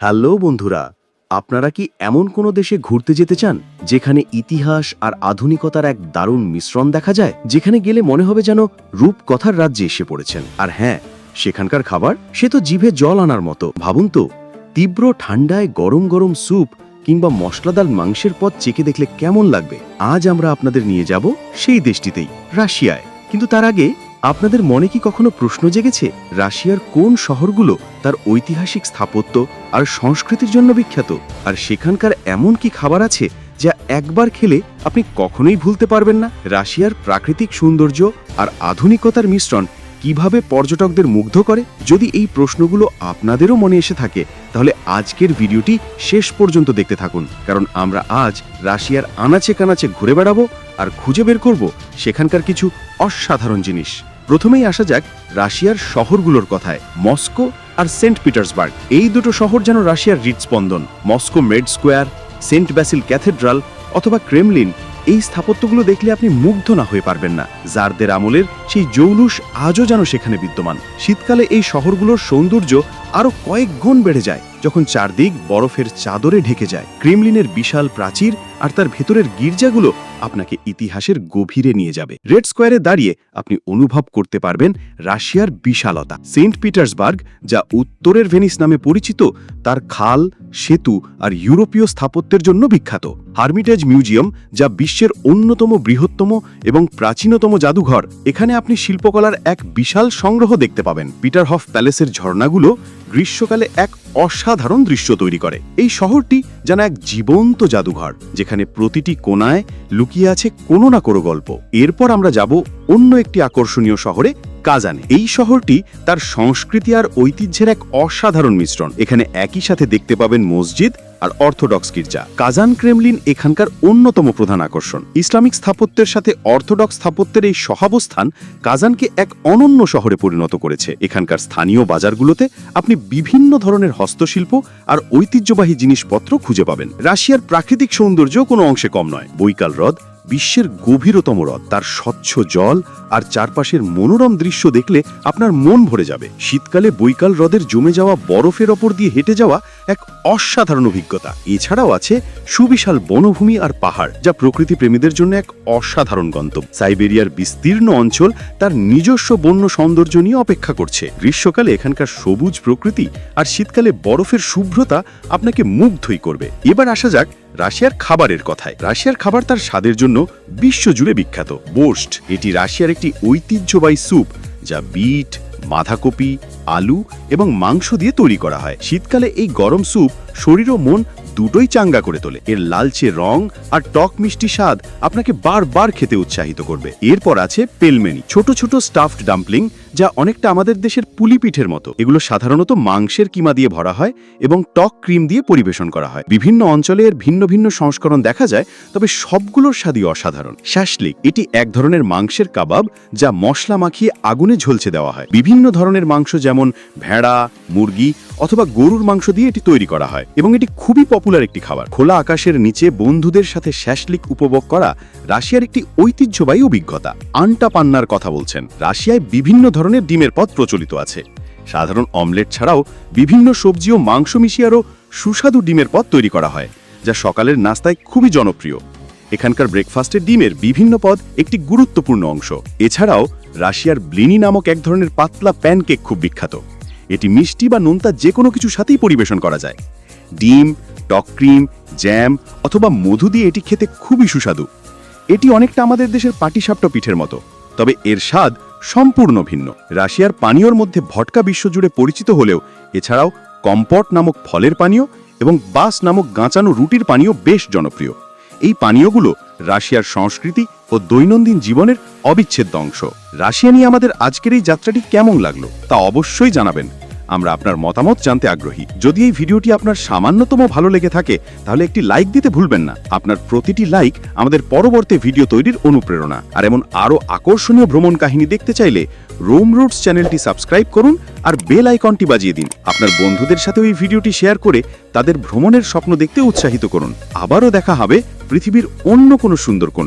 Hello বন্ধুরা, আপনারা কি এমন কোনো দেশে ঘুরতে যেতে চান যেখানে ইতিহাস আর আধুনিকতার এক দারুণ মিশ্রণ দেখা যায়? যেখানে গেলে মনে হবে যেন রূপকথার রাজ্যে এসে পড়েছেন। আর হ্যাঁ সেখানকার খাবার, সে তো জিভে জল আনার মতো। ভাবুন তো, তীব্র ঠান্ডায় গরম গরম স্যুপ কিংবা মশলাদার মাংসের পদ চেকে দেখলে কেমন লাগবে? আজ আমরা আপনাদের নিয়ে যাব সেই দেশটিতেই, রাশিয়ায়। কিন্তু তার আগে আপনাদের মনে কি কখনো প্রশ্ন জেগেছে রাশিয়ার কোন শহরগুলো তার ঐতিহাসিক স্থাপত্য আর সংস্কৃতির জন্য বিখ্যাত? আর সেখানকার এমন কি খাবার আছে যা একবার খেলে আপনি কখনোই ভুলতে পারবেন না? রাশিয়ার প্রাকৃতিক সৌন্দর্য আর আধুনিকতার মিশ্রণ কীভাবে পর্যটকদের মুগ্ধ করে? যদি এই প্রশ্নগুলো আপনাদেরও মনে এসে থাকে, তাহলে আজকের ভিডিওটি শেষ পর্যন্ত দেখতে থাকুন। কারণ আমরা আজ রাশিয়ার আনাচে কানাচে ঘুরে বেড়াবো আর খুঁজে বের করব সেখানকার কিছু অসাধারণ জিনিস। প্রথমেই আসা যাক রাশিয়ার শহরগুলোর কথায়, মস্কো আর সেন্ট পিটার্সবার্গ। এই দুটো শহর যেন রাশিয়ার হৃদস্পন্দন, Moscow red square, Saint Basil cathedral অথবা ক্রেমলিন এই স্থাপত্যগুলো দেখলে আপনি মুগ্ধ না হয়ে পারবেন না। জারদের আমলের সেই জৌলুস আজও যেন সেখানে বিদ্যমান। শীতকালে এই শহরগুলোর সৌন্দর্য আরও কয়েক গুণ বেড়ে যায়। যখন চারদিক বরফের চাদরে ঢেকে যায়, ক্রিমলিনের বিশাল প্রাচীর আর তার ভেতরের গির্জাগুলো আপনাকে ইতিহাসের গভীরে নিয়ে যাবে। রেড স্কোয়ারে দাঁড়িয়ে আপনি অনুভব করতে পারবেন রাশিয়ার বিশালতা। সেন্ট পিটার্সবার্গ, যা উত্তরের ভেনিস নামে পরিচিত, তার খাল, সেতু আর ইউরোপীয় স্থাপত্যের জন্য বিখ্যাত। হার্মিটেজ মিউজিয়াম, যা বিশ্বের অন্যতম বৃহত্তম এবং প্রাচীনতম জাদুঘর, এখানে আপনি শিল্পকলার এক বিশাল সংগ্রহ দেখতে পাবেন। পিটার হফ প্যালেসের ঝর্ণাগুলো গ্রীষ্মকালে এক অসাধারণ দৃশ্য তৈরি করে। এই শহরটি যেন এক জীবন্ত জাদুঘর, যেখানে প্রতিটি কোনায় লুকিয়ে আছে কোনো না কোনো গল্প। এরপর আমরা যাব অন্য একটি আকর্ষণীয় শহরে কাজানে এই শহরটি তার সংস্কৃতি আর ঐতিহ্যের এক অসাধারণ মিশ্রণ। এখানে একই সাথে দেখতে পাবেন মসজিদ আর অর্থোডক্স গির্জা। কাজান ক্রেমলিন এখানকার অন্যতম প্রধান আকর্ষণ। ইসলামিক স্থাপত্যের সাথে অর্থোডক্স স্থাপত্যের এই সহাবস্থান কাজানকে এক অনন্য শহরে পরিণত করেছে। এখানকার স্থানীয় বাজারগুলোতে আপনি বিভিন্ন ধরনের হস্তশিল্প আর ঐতিহ্যবাহী জিনিসপত্র খুঁজে পাবেন। রাশিয়ার প্রাকৃতিক সৌন্দর্য কোনো অংশে কম নয়। বৈকাল হ্রদ বিশ্বের গভীরতম হ্রদ। তার স্বচ্ছ জল আর চারপাশের মনোরম দৃশ্য দেখলে আপনার মন ভরে যাবে। শীতকালে বৈকাল হ্রদের জমে যাওয়া বরফের ওপর দিয়ে হেঁটে যাওয়া এক অসাধারণ অভিজ্ঞতা। এছাড়াও আছে সুবিশাল বনভূমি আর পাহাড়, যা প্রকৃতি প্রেমীদের জন্য এক অসাধারণ গন্তব্য। সাইবেরিয়ার বিস্তীর্ণ অঞ্চল তার নিজস্ব বন্য সৌন্দর্য নিয়ে অপেক্ষা করছে। গ্রীষ্মকালে এখানকার সবুজ প্রকৃতি আর শীতকালে বরফের শুভ্রতা আপনাকে মুগ্ধই করবে। এবার আসা যাক রাশিয়ার খাবারের কথায়। রাশিয়ার খাবার তার স্বাদের জন্য বিশ্বজুড়ে বিখ্যাত। বোস্ট এটি রাশিয়ার একটি ঐতিহ্যবাহী স্যুপ, যা বিট, বাঁধাকপি, আলু এবং মাংস দিয়ে তৈরি করা হয়। শীতকালে এই গরম স্যুপ শরীর ও মন দুটোই চাঙ্গা করে তোলে। এর লালচে রং আর টক মিষ্টি স্বাদ আপনাকে বারবার খেতে উৎসাহিত করবে। এরপর আছে পেলমেনি, ছোট ছোট স্টাফড ডাম্পলিং যা অনেকটা আমাদের দেশের পুলিপিঠের মতো। এগুলো সাধারণত মাংসের কিমা দিয়ে ভরা হয় এবং টক ক্রিম দিয়ে পরিবেশন করা হয়। বিভিন্ন অঞ্চলে এর ভিন্ন ভিন্ন সংস্করণ দেখা যায়, তবে সবগুলোর স্বাদই অসাধারণ। শ্যাশলিক এটি এক ধরনের মাংসের কাবাব যা মশলা মাখিয়ে আগুনে ঝলছে দেওয়া হয়। বিভিন্ন ধরনের মাংস যেমন ভেড়া, মুরগি অথবা গরুর মাংস দিয়ে এটি তৈরি করা হয় এবং এটি খুবই পপুলার একটি খাবার। খোলা আকাশের নিচে বন্ধুদের সাথে শ্যাশলিক উপভোগ করা রাশিয়ার একটি ঐতিহ্যবাহী অভিজ্ঞতা। আন্টা পান্নার কথা বলছেন। রাশিয়ায় বিভিন্ন ধরনের ডিমের পদ প্রচলিত আছে। সাধারণ অমলেট ছাড়াও বিভিন্ন সবজি ও মাংস মিশিয়ে আরও সুস্বাদু ডিমের পদ তৈরি করা হয়, যা সকালের নাস্তায় খুবই জনপ্রিয়। এখানকার ব্রেকফাস্টে ডিমের বিভিন্ন পদ একটি গুরুত্বপূর্ণ অংশ। এছাড়াও রাশিয়ার ব্লিনি নামক এক ধরনের পাতলা প্যানকেক খুব বিখ্যাত। এটি মিষ্টি বা নোনতা যে কোনো কিছুর সাথেই পরিবেশন করা যায়। ডিম, টক ক্রিম, জ্যাম অথবা মধু দিয়ে এটি খেতে খুবই সুস্বাদু। এটি অনেকটা আমাদের দেশের পাটিসাপটা পিঠের মতো। তবে এর স্বাদ সম্পূর্ণ ভিন্ন। রাশিয়ার পানীয়র মধ্যে ভটকা বিশ্বজুড়ে পরিচিত হলেও এছাড়াও কম্পট নামক ফলের পানীয় এবং বাস নামক গাঁচানো রুটির পানীয় বেশ জনপ্রিয়। এই পানীয়গুলো রাশিয়ার সংস্কৃতি ও দৈনন্দিন জীবনের অবিচ্ছেদ্য অংশ। রাশিয়া নিয়ে আমাদের আজকের এই যাত্রাটি কেমন লাগল তা অবশ্যই জানাবেন। আমরা আপনার মতামত জানতে আগ্রহী। যদি এই ভিডিওটি আপনার সামান্যতম ভালো লেগে থাকে, তাহলে একটি লাইক দিতে ভুলবেন না। আপনার প্রতিটি লাইক আমাদের পরবর্তী ভিডিও তৈরির অনুপ্রেরণা। আর এমন আরও আকর্ষণীয় ভ্রমণ কাহিনী দেখতে চাইলে রোম রুটস চ্যানেলটি সাবস্ক্রাইব করুন আর বেল আইকনটি বাজিয়ে দিন। আপনার বন্ধুদের সাথে এই ভিডিওটি শেয়ার করে তাদের ভ্রমণের স্বপ্ন দেখতে উৎসাহিত করুন। আবারও দেখা হবে পৃথিবীর অন্য কোনো সুন্দর কোণায়।